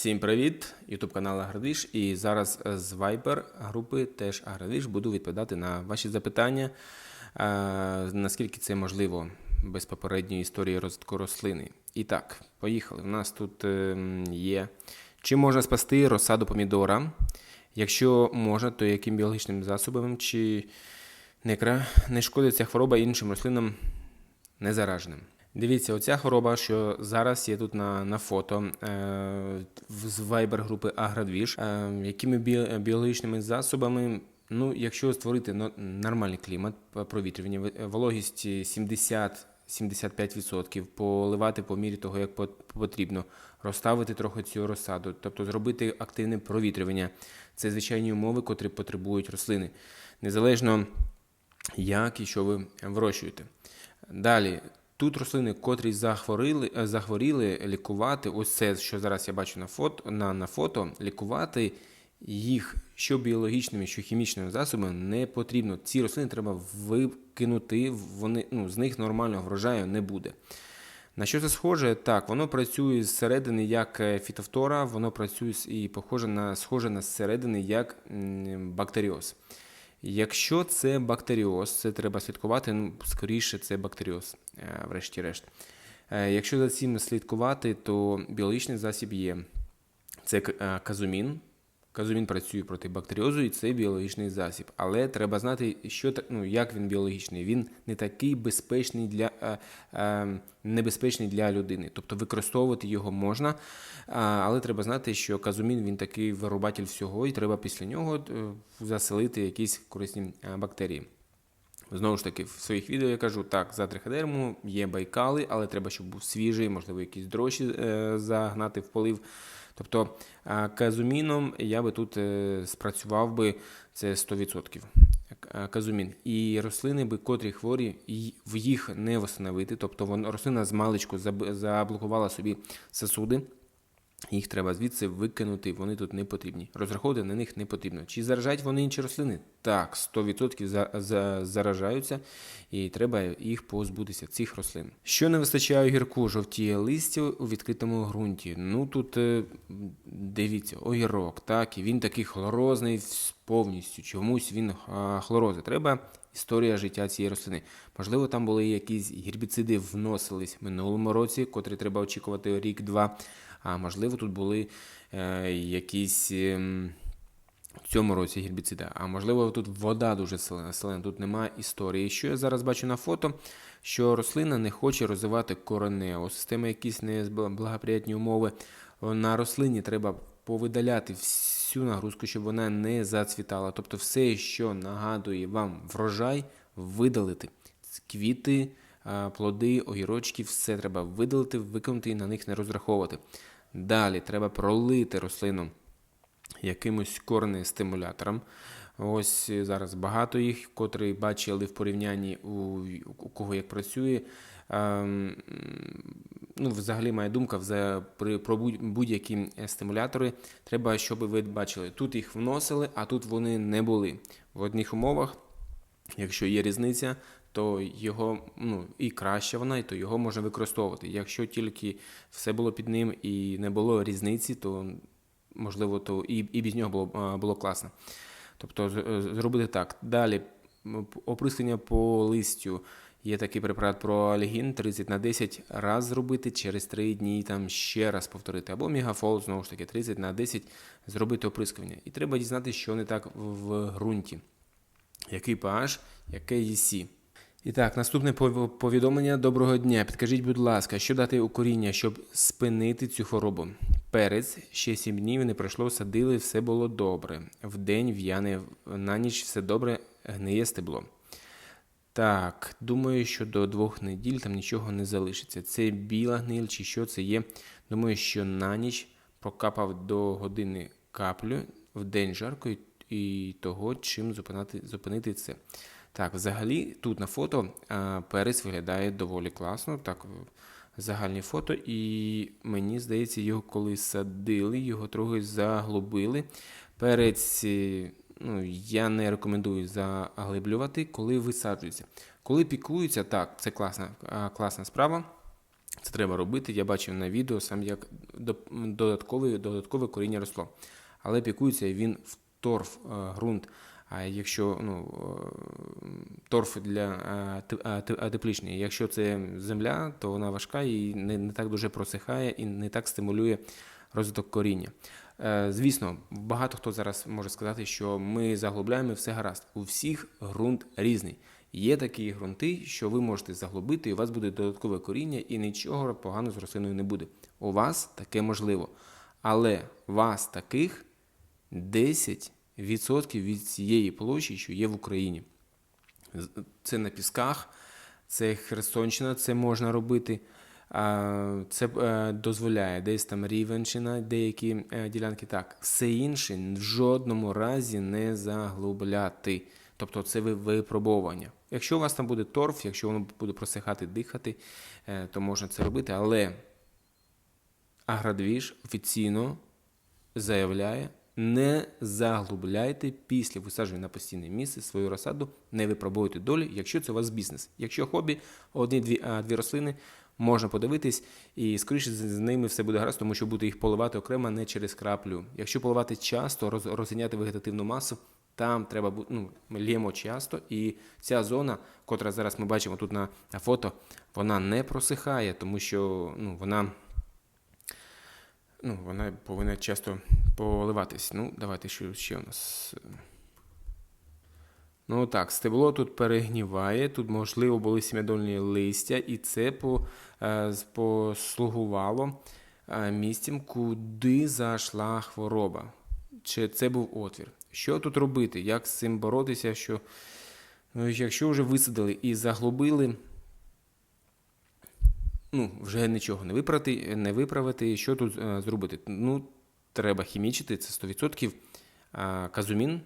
Всім привіт! Ютуб канал Аградиш. І зараз з Viber групи теж Аградиш буду відповідати на ваші запитання, е, наскільки це можливо без попередньої історії розвитку рослини. І так, поїхали. У нас тут е, є. Чи можна спасти розсаду помідора? Якщо можна, то яким біологічним засобом, чи не, кра- не шкодить ця хвороба іншим рослинам незараженим. Дивіться, оця хвороба, що зараз є тут на, на фото е, з Viber групи Аградвіж, е, якими бі, біологічними засобами, ну, якщо створити нормальний клімат, провітрювання, вологість 70-75%, поливати по мірі того, як потрібно, розставити трохи цю розсаду, тобто зробити активне провітрювання. Це звичайні умови, котрі потребують рослини. Незалежно як і що ви вирощуєте. Далі, тут рослини, котрі захворіли, е, захворіли, лікувати, ось це, що зараз я бачу на фото, на, на фото, лікувати їх що біологічними, що хімічними засобами не потрібно. Ці рослини треба викинути, вони, ну, з них нормального врожаю не буде. На що це схоже? Так, воно працює зсередини як е, фітофтора, воно працює і похоже на, схоже на зсередини як бактеріоз. Якщо це бактеріоз, це треба слідкувати, ну, скоріше це бактеріоз, е, врешті-решт. Е, Якщо за цим слідкувати, то біологічний засіб є. Це е, казумін. Казумін працює проти бактеріозу, і це біологічний засіб. Але треба знати, що ну, як він біологічний. Він не такий безпечний для е, е, небезпечний для людини. Тобто використовувати його можна, а, але треба знати, що казумін він такий вирубатель всього, і треба після нього е, заселити якісь корисні е, бактерії. Знову ж таки, в своїх відео я кажу, так, за триходерму є байкали, але треба, щоб був свіжий, можливо, якісь дрожжі е, загнати в полив. Тобто казуміном я би тут е, спрацював би це 100%. Е, Казумін. І рослини би, котрі хворі, в їх не встановити. Тобто рослина з маличку заб- заблокувала собі сосуди. Їх треба звідси викинути, вони тут не потрібні. Розраховувати на них не потрібно. Чи заражають вони інші рослини? Так, 100% за, за, заражаються, і треба їх позбутися, цих рослин. Що не вистачає огірку, жовтіє листя у відкритому ґрунті. Ну тут е, дивіться, огірок, так, і він такий хлорозний повністю. Чомусь він а, хлорозий. Треба історія життя цієї рослини. Можливо, там були якісь гербіциди вносились в минулому році, котрі треба очікувати рік-два. А можливо, тут були е, якісь ем, в цьому році гербіциди. А можливо, тут вода дуже селена, тут немає історії. Що я зараз бачу на фото, що рослина не хоче розвивати кореневу систему, якісь неблагоприятні умови. На рослині треба повидаляти всю нагрузку, щоб вона не зацвітала. Тобто все, що нагадує вам врожай, видалити. Квіти, плоди, огірочки, все треба видалити, виконати і на них не розраховувати. Далі треба пролити рослину якимось корнестимулятором. Ось е, зараз багато їх, котрі бачили в порівнянні у, у кого як працює. Ем, ну, взагалі, моя думка вза- при, про будь- будь-які стимулятори. Треба, щоб ви бачили, тут їх вносили, а тут вони не були. В одних умовах, якщо є різниця, то його ну, і краще вона, і то його можна використовувати. Якщо тільки все було під ним і не було різниці, то можливо, то і, і без нього було, було класно. Тобто е, зробити так. Далі м, по листю. Є такий препарат про алігін 30 на 10 раз зробити, через 3 дні там ще раз повторити. Або мегафол, знову ж таки, 30 на 10 зробити оприскування. І треба дізнатися, що не так в, ґрунті. Який pH, яке EC. І так, наступне повідомлення. Доброго дня. Підкажіть, будь ласка, що дати у коріння, щоб спинити цю хворобу? Перець ще 7 днів не пройшло, садили, все було добре. Вдень в'яне, на ніч все добре, гниє стебло. Так, думаю, що до двох неділь там нічого не залишиться. Це біла гниль чи що це є. Думаю, що на ніч прокапав до години каплю, в день жарко і того, чим зупинити, зупинити це. Так, взагалі, тут на фото а, перець виглядає доволі класно. Так, е, загальні фото, і мені здається, його коли садили, його трохи заглубили. Перець, е, ну, я не рекомендую заглиблювати, коли висаджується. Коли пікується, так, це класна, класна справа. Це треба робити. Я бачив на відео сам як додаткове, додаткове коріння росло. Але пікується він в торф е, ґрунт. А якщо ну, е, торф для е, е, те- тепличний, якщо це земля, то вона важка і не, не так дуже просихає і не так стимулює розвиток коріння. Звісно, багато хто зараз може сказати, що ми заглубляємо все гаразд. У всіх ґрунт різний. Є такі ґрунти, що ви можете заглубити, і у вас буде додаткове коріння, і нічого поганого з рослиною не буде. У вас таке можливо. Але вас таких 10% від цієї площі, що є в Україні. Це на пісках, це Херсонщина, це можна робити. Це е, дозволяє десь там Рівенщина, деякі е, ділянки так. Все інше в жодному разі не заглубляти. Тобто це ви- випробовування. Якщо у вас там буде торф, якщо воно буде просихати, дихати, е, то можна це робити. Але Аградвіж офіційно заявляє, не заглубляйте після висадження на постійне місце свою розсаду, не випробуйте долі, якщо це у вас бізнес. Якщо хобі, одні-дві а, дві рослини можна подивитись, і скоріше з ними все буде гаразд, тому що буде їх поливати окремо не через краплю. Якщо поливати часто, роз, розганяти вегетативну масу, там треба ну, лємо часто, і ця зона, котра зараз ми бачимо тут на фото, вона не просихає, тому що ну, вона ну, вона повинна часто поливатись. Ну, давайте що ще у нас. Ну так, стебло тут перегніває, тут, можливо, були сім'ядольні листя, і це по, е, послугувало е, місцем, куди зайшла хвороба. Чи це був отвір? Що тут робити? Як з цим боротися? Що, ну, якщо вже висадили і заглубили, ну, вже нічого не виправити, не виправити. Що тут е, зробити? Ну, треба хімічити, це 100%. А, казумін.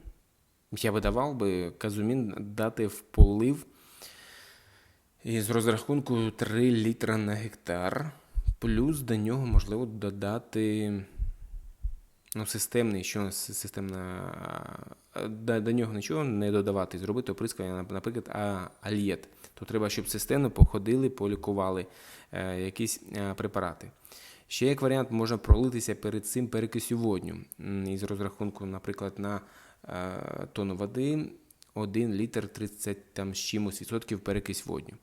Я би давав би казумін дати в полив із розрахунку 3 літра на гектар. Плюс до нього можливо додати ну, системний, що системна. До, до нього нічого не додавати, зробити оприскування, наприклад, а, альєт. То треба, щоб системно походили, полікували е, якісь е, препарати. Ще як варіант, можна пролитися перед цим перекисю водню. Із розрахунку, наприклад, на е, тонну води 1 літр 30 там, з чимось відсотків перекись водню.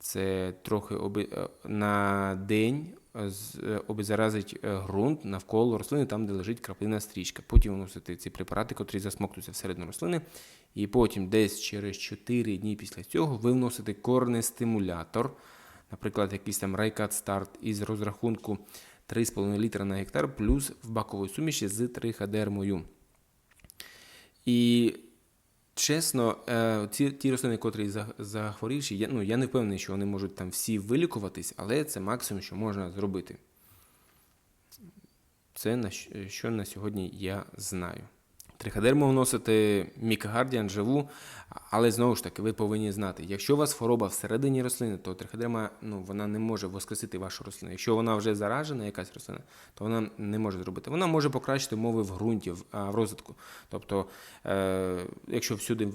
Це трохи оби... е, на день е, е, обеззаразить ґрунт навколо рослини, там, де лежить краплина стрічка. Потім вносити ці препарати, котрі засмоктуються всередину рослини. І потім десь через 4 дні після цього ви вносите корнестимулятор, наприклад, якийсь там райкат старт із розрахунку 3,5 літра на гектар, плюс в баковій суміші з триходермою. І чесно, е, ці ті рослини, котрі захворівши, я, ну, я не впевнений, що вони можуть там всі вилікуватись, але це максимум, що можна зробити. Це на щ- що на сьогодні я знаю. Триходерму вносити мікагардіан живу, але знову ж таки, ви повинні знати, якщо у вас хвороба всередині рослини, то триходерма ну, вона не може воскресити вашу рослину. Якщо вона вже заражена, якась рослина, то вона не може зробити. Вона може покращити умови в ґрунті, в, розвитку. Тобто, е, якщо всюди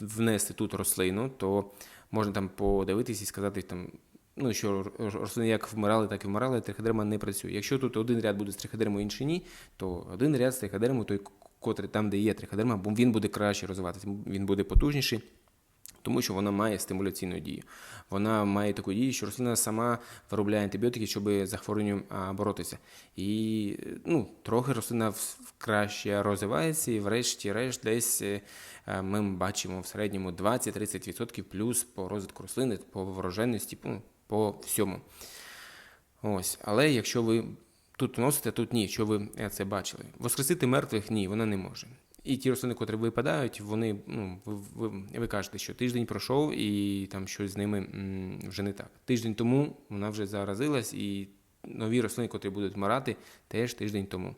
внести тут рослину, то можна там подивитись і сказати там. Ну, що рослини як вмирали, так і вмирали, триходерма не працює. Якщо тут один ряд буде з триходермою, інший ні, то один ряд з триходермою, той, котрий там, де є триходерма, бо він буде краще розвиватися, він буде потужніший, тому що вона має стимуляційну дію. Вона має таку дію, що рослина сама виробляє антибіотики, щоб захворюванням боротися. І ну, трохи рослина краще розвивається, і врешті-решт десь е, е, ми бачимо в середньому 20-30% плюс по розвитку рослини, по врожайності, ну, по всьому. Ось, але якщо ви тут вносите, тут ні, що ви е, це бачили. Воскресити мертвих ні, вона не може. І ті рослини, котрі випадають, вони, ну, ви, ви, ви кажете, що тиждень пройшов і там щось з ними м, вже не так. Тиждень тому вона вже заразилась, і нові рослини, котрі будуть вмирати, теж тиждень тому.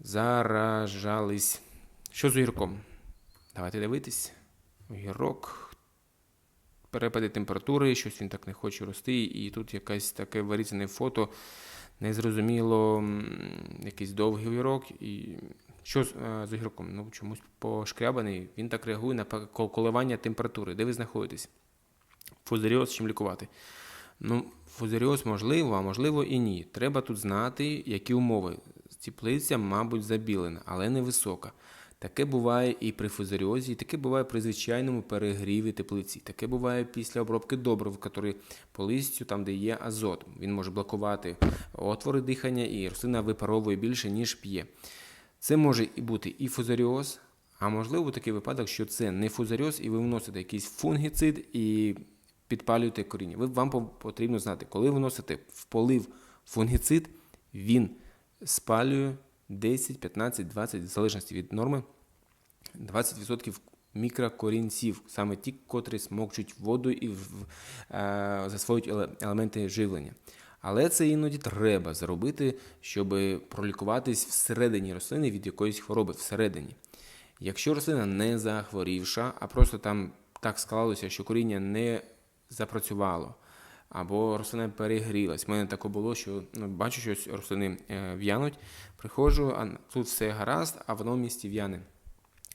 Заражались. Що з огірком? Давайте дивитись. Огірок перепади температури, щось він так не хоче рости, і тут якесь таке вирізане фото, незрозуміло, якийсь довгий вірок. І що з, е, з? Ну, чомусь пошкрябаний, він так реагує на коливання температури. Де ви знаходитесь? Фузаріоз, чим лікувати? Ну, фузаріоз можливо, а можливо і ні. Треба тут знати, які умови. Теплиця, мабуть, забілена, але не висока. Таке буває і при фузаріозі, і таке буває при звичайному перегріві теплиці. Таке буває після обробки добрив, які по листю, там, де є азот. Він може блокувати отвори дихання, і рослина випаровує більше, ніж п'є. Це може і бути і фузаріоз, а можливо такий випадок, що це не фузаріоз, і ви вносите якийсь фунгіцид і підпалюєте коріння. Ви, вам потрібно знати, коли вносите в полив фунгіцид, він спалює 10, 15, 20, в залежності від норми, 20% мікрокорінців, саме ті, котрі смокчуть воду і е, засвоюють елементи живлення. Але це іноді треба зробити, щоб пролікуватись всередині рослини від якоїсь хвороби всередині. Якщо рослина не захворівша, а просто там так склалося, що коріння не запрацювало, або рослина перегрілась. У мене таке було, що ну, бачу, що рослини е, в'януть, приходжу, а тут все гаразд, а в одному місці в'яне.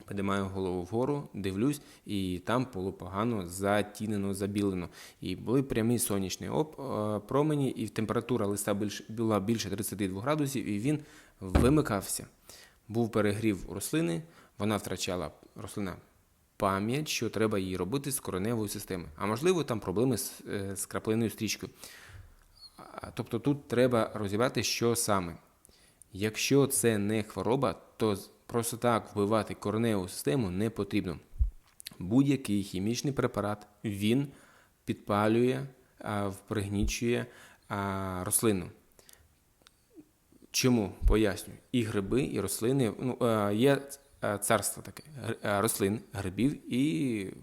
Підіймаю голову вгору, дивлюсь, і там було погано затінено, забілено. І були прямі сонячні оп, е, промені, і температура листа була більше 32 градусів, і він вимикався. Був перегрів рослини, вона втрачала рослина пам'ять, що треба їй робити з кореневою системою. А можливо, там проблеми з, е, з краплиною стрічкою. Тобто тут треба розібрати, що саме. Якщо це не хвороба, то просто так вбивати кореневу систему не потрібно. Будь-який хімічний препарат він підпалює, впригнічує рослину. Чому поясню? І гриби, і рослини ну, є царство таке е, рослин, грибів і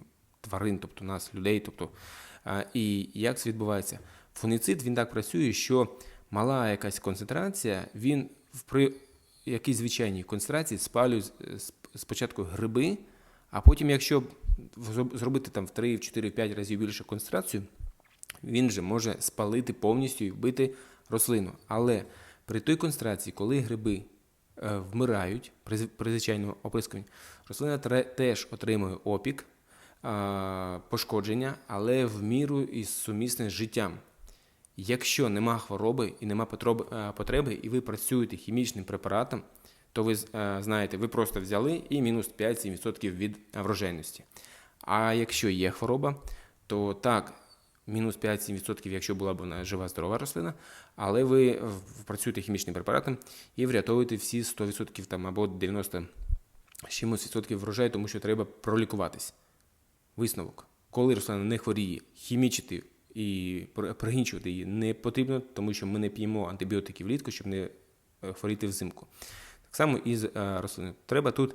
тварин, тобто нас, людей. тобто, е, І як це відбувається? Фуніцид він так працює, що мала якась концентрація, він при якійсь звичайній концентрації спалює спочатку гриби, а потім, якщо зробити там в 3, в 4, в 5 разів більше концентрацію, він же може спалити повністю і вбити рослину. Але при той концентрації, коли гриби Е, вмирають при звичайному оприскуванні. Рослина теж отримує опік, пошкодження, але в міру із сумісне з життям. Якщо нема хвороби і нема е, потреби, і ви працюєте хімічним препаратом, то ви е, знаєте, ви просто взяли і мінус 5-7% від врожайності. А якщо є хвороба, то так, мінус 5-7%, якщо була б вона жива здорова рослина, але ви працюєте хімічним препаратом і врятовуєте всі 100% там, або 90 чимось відсотків врожаю, тому що треба пролікуватись. Висновок. Коли рослина не хворіє, хімічити і пригнічувати її не потрібно, тому що ми не п'ємо антибіотики влітку, щоб не е, хворіти взимку. Так само і з е, рослиною. Треба тут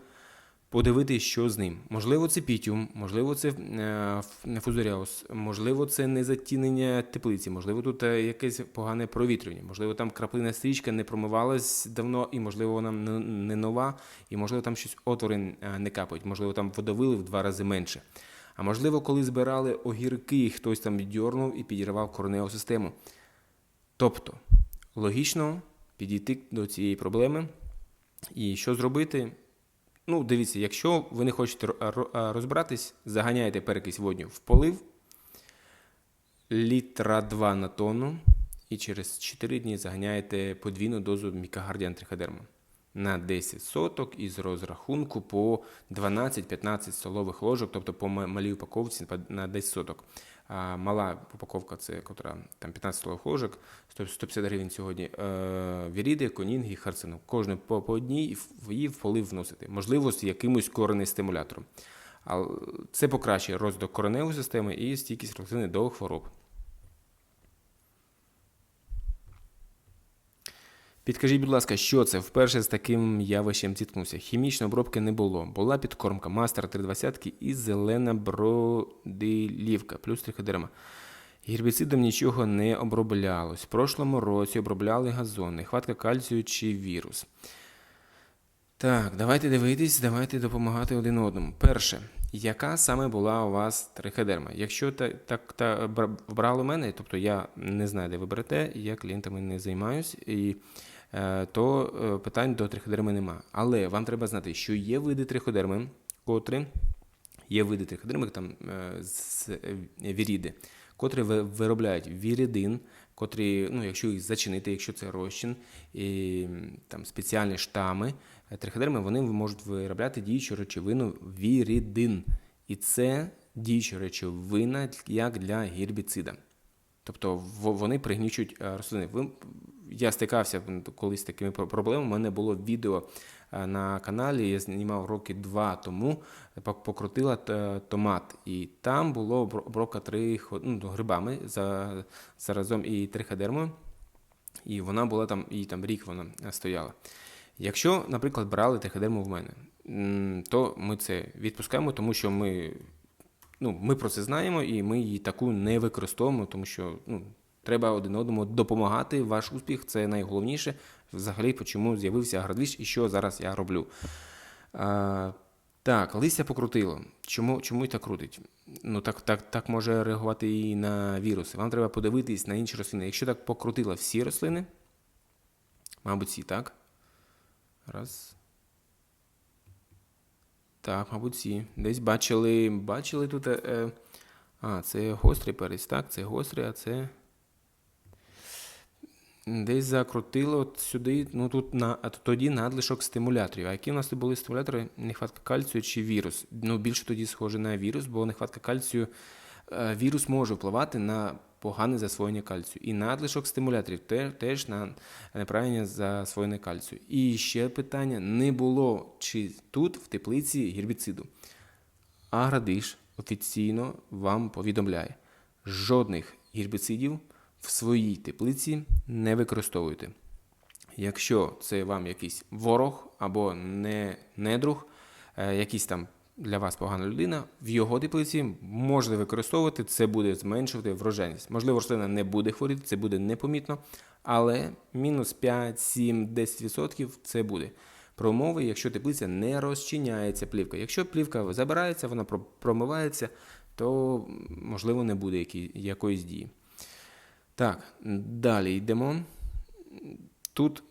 подивитися, що з ним. Можливо, це пітіум, можливо, це е, фузоріоз, можливо, це незатінення теплиці, можливо, тут е, якесь погане провітрювання, можливо, там краплина стрічка не промивалась давно, і, можливо, вона не нова, і, можливо, там щось отвори е, не капають, можливо, там водовили в два рази менше. А можливо, коли збирали огірки, хтось там віддьорнув і підірвав кореневу систему. Тобто, логічно підійти до цієї проблеми. І що зробити? Ну, дивіться, якщо ви не хочете розбиратись, заганяєте перекись водню в полив літра 2 на тонну, і через 4 дні заганяєте подвійну дозу мікагардіан триходерма на 10 соток із розрахунку по 12-15 столових ложок, тобто по малій упаковці на 10 соток. А Мала упаковка це котра там 15 столових ложок, 150 гривень сьогодні. Е, віріди, конінги, харцину. Кожне по, по одній її в полив вносити. Можливо, з якимось коренним стимулятором. Це покращує розвиток кореневої системи і стійкість рослини до хвороб. Підкажіть, будь ласка, що це вперше з таким явищем зіткнувся? Хімічної обробки не було. Була підкормка мастер 320 і зелена бродилівка, плюс триходерма. Гербіцидом нічого не оброблялось. В прошлому році обробляли газон, нехватка кальцію чи вірус. Так, давайте дивитись, давайте допомагати один одному. Перше, яка саме була у вас триходерма? Якщо так та, брали мене, тобто я не знаю, де ви берете, я клієнтами не займаюсь. і то е, питань до триходерми нема. Але вам треба знати, що є види триходерми, котрі є види триходерми там е, з віріди, котрі виробляють віридин, котрі, ну, якщо їх зачинити, якщо це розчин, і там спеціальні штами, е, триходерми, вони можуть виробляти діючу речовину віридин. І це діюча речовина як для гербіцида. Тобто вони пригнічують е, рослини. Я стикався колись з такими проблемами. У мене було відео е, на каналі, я знімав роки два тому, покрутила томат. І там було обро- обробка три ну, грибами за, заразом і триходермою. І вона була там, і там рік вона е, стояла. Якщо, наприклад, брали триходерму в мене, то ми це відпускаємо, тому що ми ну, ми про це знаємо і ми її таку не використовуємо, тому що ну, треба один одному допомагати. Ваш успіх це найголовніше. Взагалі, чому з'явився агродвіж і що зараз я роблю. А, так, листя покрутило. Чому, чому і так крутить? Ну, так, так, так може реагувати і на віруси. Вам треба подивитись на інші рослини. Якщо так покрутило всі рослини, мабуть, всі, так? Раз. Так, мабуть, всі. Десь бачили, бачили тут. Е, е, а, це гострий перець, так, це гострий, а це. Десь закрутило от сюди, ну тут на, тоді надлишок стимуляторів. А які у нас тут були стимулятори? Нехватка кальцію чи вірус? Ну, більше тоді схоже на вірус, бо нехватка кальцію. е, Вірус може впливати на погане засвоєння кальцію. І надлишок стимуляторів теж на неправильне засвоєння кальцію. І ще питання: не було чи тут в теплиці гербіциду. Аградиш офіційно вам повідомляє, жодних гербіцидів в своїй теплиці не використовуйте. Якщо це вам якийсь ворог або не недруг, е, якийсь там для вас погана людина, в його теплиці можете використовувати, це буде зменшувати врожайність. Можливо, рослина не буде хворіти, це буде непомітно, але мінус 5, 7, 10% це буде. Про умови, якщо теплиця не розчиняється плівка. Якщо плівка забирається, вона промивається, то можливо не буде якоїсь дії. Так, далі йдемо. Тут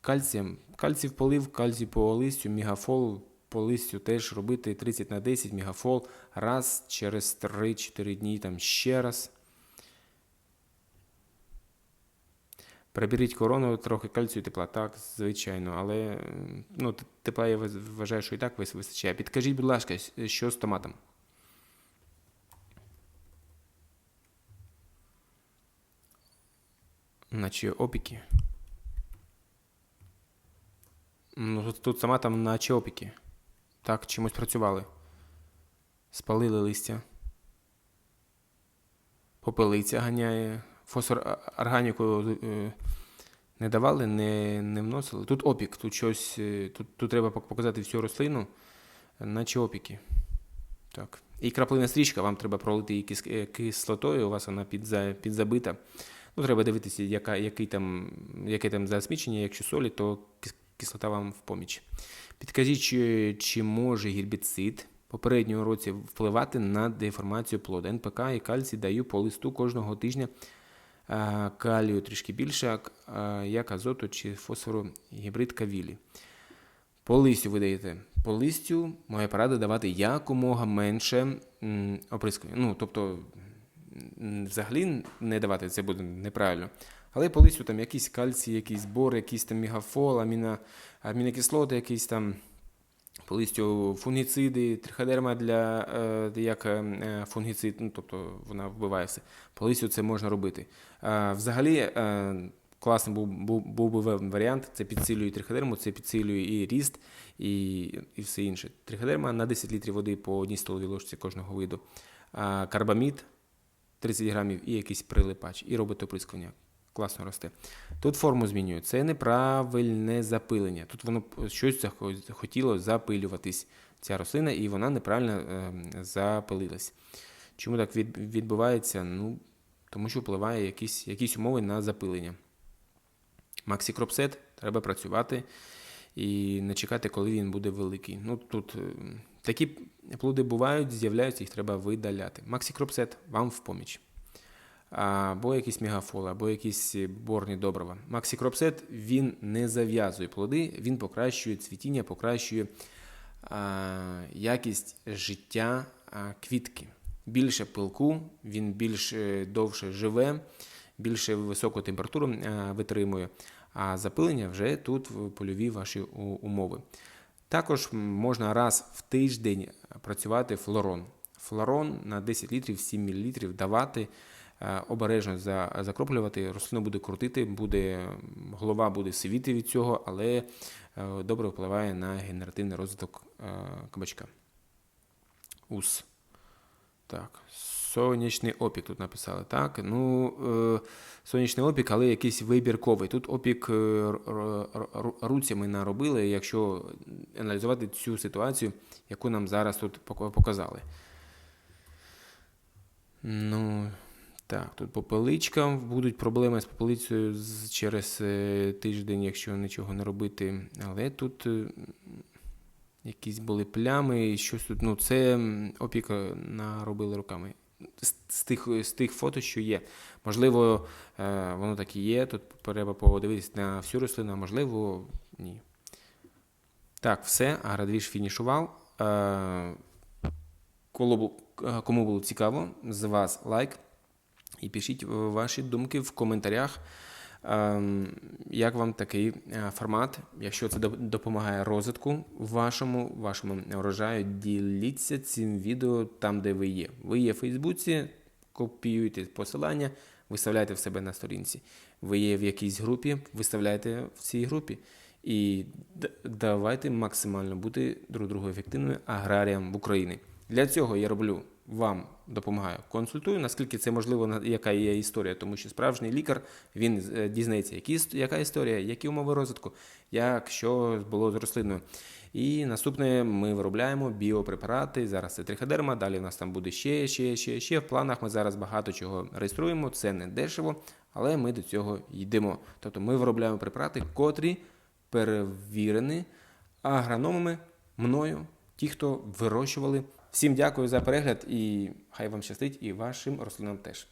кальцієм. Кальцій полив, кальцій по листю, мегафол по листю теж робити 30 на 10 мегафол раз через 3-4 дні там ще раз. Приберіть корону, трохи кальцію тепла, так, звичайно, але ну, тепла я вважаю, що і так вистачає. Підкажіть, будь ласка, що з томатом? Наче опіки. Ну, тут, сама там наче опіки. Так, чимось працювали. Спалили листя. Попелиця ганяє. Фосфор органіку е, не давали, не, не вносили. Тут опік, тут щось. е, Тут, тут треба показати всю рослину, наче опіки. Так. І краплина стрічка, вам треба пролити її е, кислотою, у вас вона підза, підзабита. Ну, треба дивитися, яка, який там, яке там засмічення, якщо солі, то кислота вам в поміч. Підкажіть, чи, чи може гербіцид попереднього році впливати на деформацію плоду? НПК і кальцій даю по листу кожного тижня калію трішки більше, як, азоту чи фосфору гібрид кавілі. По листю ви даєте. По листю моя порада давати якомога менше оприскування. Ну, тобто, взагалі не давати, це буде неправильно. Але по листю там якийсь кальцій, якийсь бор, якийсь там мегафол, аміно, амінокислоти, якісь там по листю фунгіциди, триходерма для е, як е, фунгіцид, ну, тобто вона вбиває все. По листю це можна робити. Е, взагалі, класний був, був, був би варіант, це підсилює триходерму, це підсилює і ріст, і, і все інше. Триходерма на 10 літрів води по одній столовій ложці кожного виду. А карбамід 30 грамів і якийсь прилипач, і робите оприскування. Класно росте. Тут форму змінюю. Це неправильне запилення. Тут воно щось хотіло запилюватись, ця рослина, і вона неправильно е, запилилась. Чому так відбувається? Ну, тому що впливає якісь, якісь умови на запилення. Максікропсет треба працювати і не чекати, коли він буде великий. Ну, тут е, такі плоди бувають, з'являються, їх треба видаляти. Максікропсет вам в поміч. Або якісь мегафоли, або якісь борні добрива. Максікропсет він не зав'язує плоди, він покращує цвітіння, покращує а, якість життя а, квітки. більше пилку, він більш е, довше живе, більше високу температуру е, витримує. А запилення вже тут в польові ваші умови. Також можна раз в тиждень працювати флорон. Флорон на 10 літрів 7 мл давати, е, обережно закроплювати, рослину буде крутити, буде, голова буде сивіти від цього, але е, добре впливає на генеративний розвиток е, кабачка. УС. Так, сонячний опік тут написали. Так, ну, е, сонячний опік, але якийсь вибірковий. Тут опік е, р- р- р- руцями наробили, якщо аналізувати цю ситуацію, яку нам зараз тут показали. Ну, так, тут попеличка. Будуть проблеми з попелицею через е, тиждень, якщо нічого не робити. Але тут. Якісь були плями, щось тут. Ну, це опіка наробили руками. З, з, тих, з тих фото, що є. Можливо, е, воно так і є. Тут треба подивитися на всю рослину, а можливо, ні. Так, все. Аградвіж фінішував. Е, е, кому було цікаво, з вас лайк. І пишіть е, ваші думки в коментарях. Ем, Як вам такий е, формат? Якщо це допомагає розвитку вашому, вашому врожаю, діліться цим відео там, де ви є. Ви є в Фейсбуці, копіюйте посилання, виставляйте в себе на сторінці. Ви є в якійсь групі, виставляйте в цій групі. І давайте максимально бути друг другу ефективними аграріям в Україні. Для цього я роблю вам допомагаю, консультую, наскільки це можливо, яка є історія, тому що справжній лікар він е, дізнається, які, яка історія, які умови розвитку, як що було з рослиною. І наступне ми виробляємо біопрепарати. Зараз це триходерма, далі у нас там буде ще, ще, ще, ще. В планах ми зараз багато чого реєструємо. Це не дешево, але ми до цього йдемо. Тобто ми виробляємо препарати, котрі перевірені агрономами мною, ті, хто вирощували. Всім дякую за перегляд і хай вам щастить, і вашим рослинам теж.